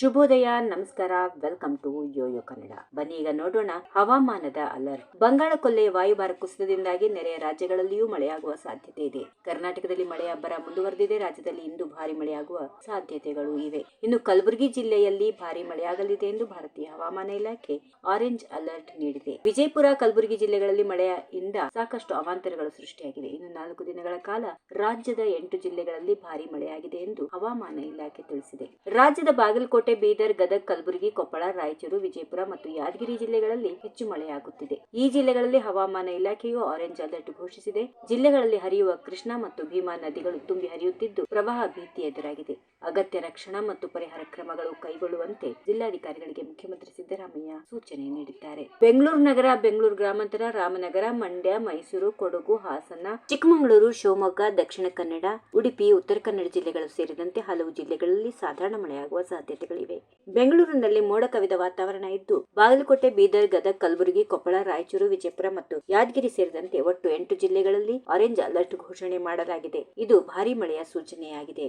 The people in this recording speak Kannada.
ಶುಭೋದಯ, ನಮಸ್ಕಾರ, ವೆಲ್ಕಮ್ ಟು ಯೋಯೋ ಕನ್ನಡ. ಬನ್ನಿ ಈಗ ನೋಡೋಣ ಹವಾಮಾನದ ಅಲರ್ಟ್ ಬಂಗಾಳ ಕೊಲ್ಲೆ ವಾಯುಭಾರ ಕುಸಿತದಿಂದಾಗಿ ನೆರೆಯ ರಾಜ್ಯಗಳಲ್ಲಿಯೂ ಮಳೆಯಾಗುವ ಸಾಧ್ಯತೆ ಇದೆ. ಕರ್ನಾಟಕದಲ್ಲಿ ಮಳೆಯ ಅಬ್ಬರ ಮುಂದುವರೆದಿದೆ. ರಾಜ್ಯದಲ್ಲಿ ಇಂದು ಭಾರಿ ಮಳೆಯಾಗುವ ಸಾಧ್ಯತೆಗಳು ಇವೆ. ಇನ್ನು ಕಲಬುರಗಿ ಜಿಲ್ಲೆಯಲ್ಲಿ ಭಾರಿ ಮಳೆಯಾಗಲಿದೆ ಎಂದು ಭಾರತೀಯ ಹವಾಮಾನ ಇಲಾಖೆ ಆರೆಂಜ್ ಅಲರ್ಟ್ ನೀಡಿದೆ. ವಿಜಯಪುರ, ಕಲಬುರಗಿ ಜಿಲ್ಲೆಗಳಲ್ಲಿ ಮಳೆಯಿಂದ ಸಾಕಷ್ಟು ಅವಾಂತರಗಳು ಸೃಷ್ಟಿಯಾಗಿವೆ. ಇನ್ನು ನಾಲ್ಕು ದಿನಗಳ ಕಾಲ ರಾಜ್ಯದ ಎಂಟು ಜಿಲ್ಲೆಗಳಲ್ಲಿ ಭಾರಿ ಮಳೆಯಾಗಿದೆ ಎಂದು ಹವಾಮಾನ ಇಲಾಖೆ ತಿಳಿಸಿದೆ. ರಾಜ್ಯದ ಬಾಗಲಕೋಟೆ ಬೀದರ್, ಗದಗ್, ಕಲಬುರಗಿ, ಕೊಪ್ಪಳ, ರಾಯಚೂರು, ವಿಜಯಪುರ ಮತ್ತು ಯಾದಗಿರಿ ಜಿಲ್ಲೆಗಳಲ್ಲಿ ಹೆಚ್ಚು ಮಳೆಯಾಗುತ್ತಿದೆ. ಈ ಜಿಲ್ಲೆಗಳಲ್ಲಿ ಹವಾಮಾನ ಇಲಾಖೆಯು ಆರೆಂಜ್ ಅಲರ್ಟ್ ಘೋಷಿಸಿದೆ. ಜಿಲ್ಲೆಗಳಲ್ಲಿ ಹರಿಯುವ ಕೃಷ್ಣಾ ಮತ್ತು ಭೀಮಾ ನದಿಗಳು ತುಂಬಿ ಹರಿಯುತ್ತಿದ್ದು ಪ್ರವಾಹ ಭೀತಿ ಎದುರಾಗಿದೆ. ಅಗತ್ಯ ರಕ್ಷಣಾ ಮತ್ತು ಪರಿಹಾರ ಕ್ರಮಗಳು ಕೈಗೊಳ್ಳುವಂತೆ ಜಿಲ್ಲಾಧಿಕಾರಿಗಳಿಗೆ ಮುಖ್ಯಮಂತ್ರಿ ಸಿದ್ದರಾಮಯ್ಯ ಸೂಚನೆ ನೀಡಿದ್ದಾರೆ. ಬೆಂಗಳೂರು ನಗರ, ಬೆಂಗಳೂರು ಗ್ರಾಮಾಂತರ, ರಾಮನಗರ, ಮಂಡ್ಯ, ಮೈಸೂರು, ಕೊಡಗು, ಹಾಸನ, ಚಿಕ್ಕಮಗಳೂರು, ಶಿವಮೊಗ್ಗ, ದಕ್ಷಿಣ ಕನ್ನಡ, ಉಡುಪಿ, ಉತ್ತರ ಕನ್ನಡ ಜಿಲ್ಲೆಗಳು ಸೇರಿದಂತೆ ಹಲವು ಜಿಲ್ಲೆಗಳಲ್ಲಿ ಸಾಧಾರಣ ಮಳೆಯಾಗುವ ಸಾಧ್ಯತೆಗಳಿವೆ. ಬೆಂಗಳೂರಿನಲ್ಲಿ ಮೋಡ ಕವಿದ ವಾತಾವರಣ ಇದ್ದು, ಬಾಗಲಕೋಟೆ, ಬೀದರ್, ಗದಗ, ಕಲಬುರಗಿ, ಕೊಪ್ಪಳ, ರಾಯಚೂರು, ವಿಜಯಪುರ ಮತ್ತು ಯಾದಗಿರಿ ಸೇರಿದಂತೆ ಒಟ್ಟು ಎಂಟು ಜಿಲ್ಲೆಗಳಲ್ಲಿ ಆರೆಂಜ್ ಅಲರ್ಟ್ ಘೋಷಣೆ ಮಾಡಲಾಗಿದೆ. ಇದು ಭಾರಿ ಮಳೆಯ ಸೂಚನೆಯಾಗಿದೆ.